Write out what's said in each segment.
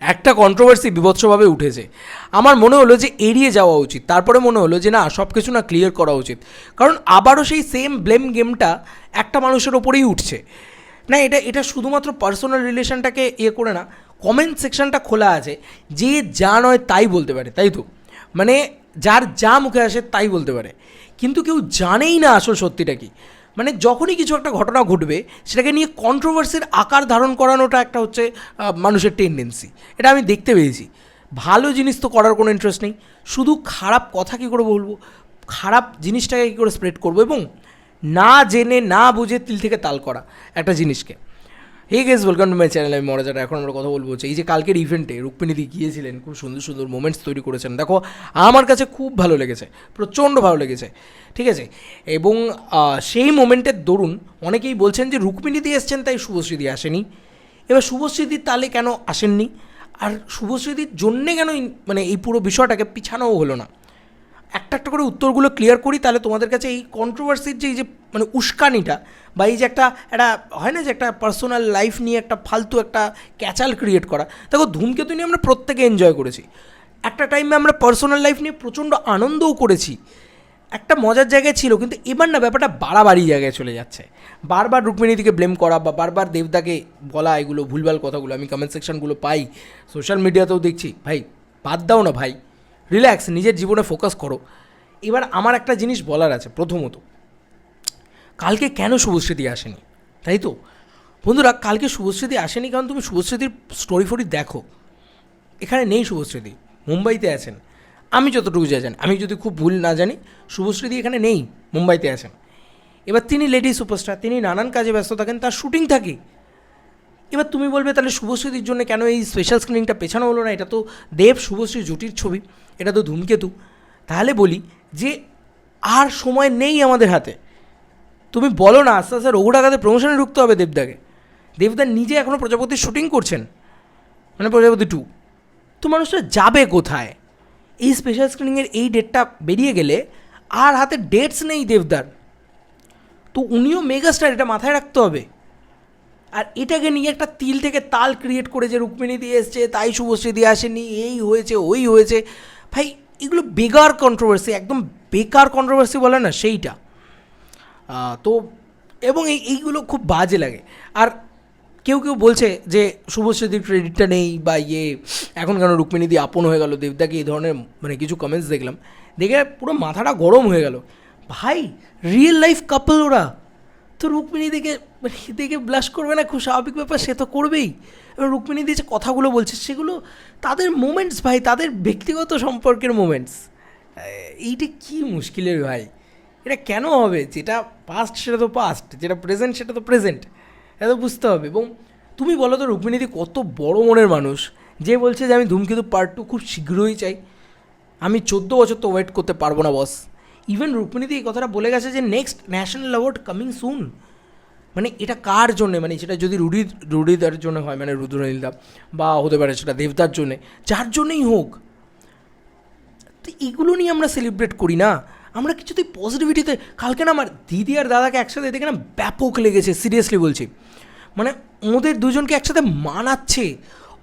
একটা কন্ট্রোভার্সি বিভৎসভাবে উঠেছে। আমার মনে হলো যে এড়িয়ে যাওয়া উচিত। তারপরে মনে হলো যে না সব কিছু না ক্লিয়ার করা উচিত। কারণ আবারও সেই সেম ব্লেম গেমটা একটা মানুষের ওপরেই উঠছে। না, এটা এটা শুধুমাত্র পার্সোনাল রিলেশনটাকে ইয়ে করে না কমেন্ট সেকশনটা খোলা আছে, যে যা নয় তাই বলতে পারে, তাই তো? মানে যার যা মুখে আসে তাই বলতে পারে। কিন্তু কেউ জানেই না আসল সত্যিটা কি। মানে যখনই কিছু একটা ঘটনা ঘটবে, সেটাকে নিয়ে কন্ট্রোভার্সির আকার ধারণ করানোটা একটা হচ্ছে মানুষের টেন্ডেন্সি এটা আমি দেখতে পেয়েছি। ভালো জিনিস তো করার কোনো ইন্টারেস্ট নেই। শুধু খারাপ কথা কী করে বলব? খারাপ জিনিসটাকে কী করে স্প্রেড করব? এবং না জেনে, না বুঝে তিল থেকে তাল করা একটা জিনিসকে। Hey guys welcome to my channel আমি মরাজাটা এখন আমরা কথা বলব এই যে কালকের ইভেন্টে রুক্মিণীদি গিয়েছিলেন, খুব সুন্দর সুন্দর মোমেন্টস তৈরি করেছেন। দেখো, আমার কাছে খুব ভালো লেগেছে, প্রচণ্ড ভালো লেগেছে, ঠিক আছে? এবং সেই মোমেন্টের দরুন অনেকেই বলছেন যে রুক্মিণীদি এসছেন, তাই শুভশ্রীদি আসেনি। এবার শুভশ্রীদির তালে কেন আসেননি? আর শুভশ্রীদির জন্যে কেন মানে এই পুরো বিষয়টাকে পিছানোও হলো না? একটা একটা করে উত্তরগুলো ক্লিয়ার করি, তাহলে তোমাদের কাছে এই কন্ট্রোভার্সির যে, এই যে মানে উস্কানিটা বা এই যে একটা একটা হয় না যে একটা পার্সোনাল লাইফ নিয়ে একটা ফালতু একটা ক্যাচাল ক্রিয়েট করা। দেখো ধূমকেতু নিয়ে আমরা প্রত্যেকে এনজয় করেছি। একটা টাইমে আমরা পার্সোনাল লাইফ নিয়ে প্রচণ্ড আনন্দও করেছি। একটা মজার জায়গায় ছিল, কিন্তু এবার না ব্যাপারটা বাড়াবাড়ি জায়গায় চলে যাচ্ছে। বারবার রুক্মিণীদিকে ব্লেম করা বা বারবার দেবদাকে বলা এগুলো, ভুলভাল কথাগুলো, আমি কমেন্ট সেকশনগুলো পাই সোশ্যাল মিডিয়াতেও দেখছি। ভাই, বাদ দাও না ভাই। রিল্যাক্স নিজের জীবনে ফোকাস করো। এবার আমার একটা জিনিস বলার আছে প্রথমত। কালকে কেন শুভশ্রীদি আসেনি? তাই তো? বন্ধুরা, কালকে শুভশ্রীদি আসেনি কারণ তুমি শুভশ্রীদির স্টোরি ফোরি দেখো। এখানে নেই শুভশ্রীদি, মুম্বাইতে আছেন। আমি যতটুকু যা জানি, আমি যদি খুব ভুল না জানি, শুভশ্রীদি এখানে নেই, মুম্বাইতে আছেন। এবার তিনি লেডি সুপারস্টার তিনি নানান কাজে ব্যস্ত থাকেন, তার শুটিং থাকে। এবার তুমি বলবে, তাহলে শুভশ্রীদির জন্য কেন এই স্পেশাল স্ক্রিনিংটা পেছানো হলো না? এটা তো দেব শুভশ্রী জুটির ছবি, এটা তো ধূমকেতু। তাহলে বলি যে, আর সময় নেই আমাদের হাতে। তুমি বলো না, আস্তে আস্তে রঘুটাকাতে প্রমোশনে ঢুকতে হবে দেবদাকে। দেবদা নিজে এখনও প্রজাপতির শুটিং করছেন মানে প্রজাপতি টু তো মানুষটা যাবে কোথায়? এই স্পেশাল স্ক্রিনিংয়ের এই ডেটটা বেরিয়ে গেলে আর হাতে ডেটস নেই দেবদার। তো উনিও মেগাস্টার এটা মাথায় রাখতে হবে। আর এটাকে নিয়ে একটা তিল থেকে তাল ক্রিয়েট করে যে রুক্মিণী দিয়ে এসছে, তাই শুভশ্রী দিয়ে আসেনি, এই হয়েছে, ওই হয়েছে। ভাই, এগুলো বেকার কন্ট্রোভার্সি একদম বেকার কন্ট্রোভার্সি বলে না, সেইটা। তো এবং এই, এইগুলো খুব বাজে লাগে। আর কেউ কেউ বলছে যে শুভশ্রীদির ক্রেডিটটা নেই বা ইয়ে এখন কেন রুক্মিণী দিয়ে আপন হয়ে গেল? দেবদাকে এই ধরনের মানে কিছু কমেন্টস দেখলাম। দেখে পুরো মাথাটা গরম হয়ে গেল। ভাই রিয়েল লাইফ কাপল ওরা। তো রুক্মিণী দেখে দেখে ব্লাশ করবে না? খুব স্বাভাবিক ব্যাপার, সে তো করবেই। এবার রুক্মিণী দিয়ে যে কথাগুলো বলছে, সেগুলো তাদের মোমেন্টস ভাই, তাদের ব্যক্তিগত সম্পর্কের মোমেন্টস এইটা কি মুশকিলের ভাই? এটা কেন হবে? যেটা পাস্ট সেটা তো পাস্ট যেটা প্রেজেন্ট সেটা তো প্রেজেন্ট এটা তো বুঝতে হবে। এবং তুমি বলো তো, রুক্মিণীদি কত বড় মনের মানুষ, যে বলছে যে আমি ধূমকেতু পার্ট টু খুব শীঘ্রই চাই। আমি চোদ্দ বছর তো ওয়েট করতে পারব না বস ইভেন রুক্মিণীদি এই কথাটা বলে গেছে যে next national award coming soon মানে এটা কার জন্যে? মানে সেটা যদি রুডি, রুডিদার জন্য হয় মানে রুদ্রনীলদা বা হতে পারে সেটা দেবদার জন্যে, যার জন্যই হোক। তো এগুলো নিয়ে আমরা সেলিব্রেট করি না। আমরা কিছুতেই পজিটিভিটিতে কালকে না আমার দিদি আর দাদাকে একসাথে দেখে না ব্যাপক লেগেছে সিরিয়াসলি বলছি। মানে ওদের দুজনকে একসাথে মানাচ্ছে।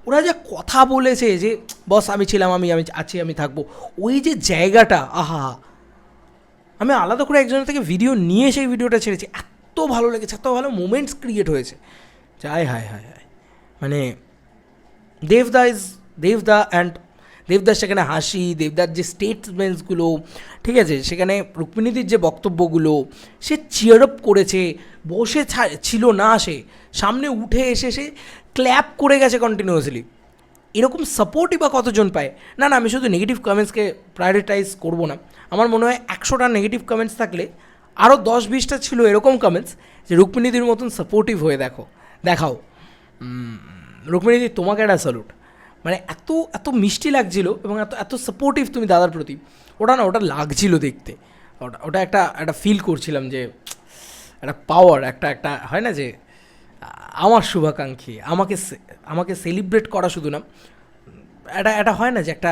ওরা যা কথা বলেছে যে, বস, আমি ছিলাম, আমি আমি আছি, আমি থাকব। ওই যে জায়গাটা, আহা! আমি আলাদা করে একজনের থেকে ভিডিও নিয়ে সেই ভিডিওটা ছেড়েছি। এত ভালো লেগেছে, এত ভালো মোমেন্টস ক্রিয়েট হয়েছে। যাই, হায় হায় হায়। মানে দেবদা ইজ দেবদা অ্যান্ড দেবদার সেখানে হাসি দেবদার যে স্টেটমেন্টসগুলো ঠিক আছে, সেখানে রুক্মিণীদির যে বক্তব্যগুলো, সে চিয়ার আপ করেছে, বসে ছিল না সে, সামনে উঠে এসে সে ক্ল্যাপ করে গেছে কন্টিনিউয়াসলি এরকম সাপোর্টই বা কতজন পায়? না না, আমি শুধু নেগেটিভ কমেন্টসকে প্রায়োরিটাইজ করব না। আমার মনে হয় একশোটা নেগেটিভ কমেন্টস থাকলে আরও দশ বিশটা ছিল এরকম কমেন্টস যে রুক্মিণীদির মতন সাপোর্টিভ হয়ে দেখো, দেখাও। রুক্মিণীদি তোমাকে একটা স্যালুট মানে এত এত মিষ্টি লাগছিল এবং এত এত সাপোর্টিভ তুমি দাদার প্রতি। ওটা না, ওটা লাগছিল দেখতে। ওটা ওটা একটা একটা ফিল করছিলাম যে, একটা পাওয়ার একটা একটা হয় না যে, আমার শুভাকাঙ্ক্ষী, আমাকে আমাকে সেলিব্রেট করা শুধু না, এটা এটা হয় না যে একটা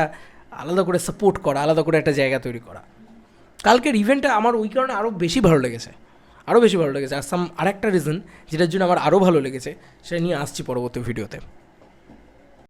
আলাদা করে সাপোর্ট করা, আলাদা করে একটা জায়গা তৈরি করা। কালকের ইভেন্টটা আমার ওই কারণে আরও বেশি ভালো লেগেছে। আরও বেশি ভালো লেগেছে। আর সাম আরেকটা রিজন যেটার জন্য আমার আরও ভালো লেগেছে, সেটা নিয়ে আসছি পরবর্তী ভিডিওতে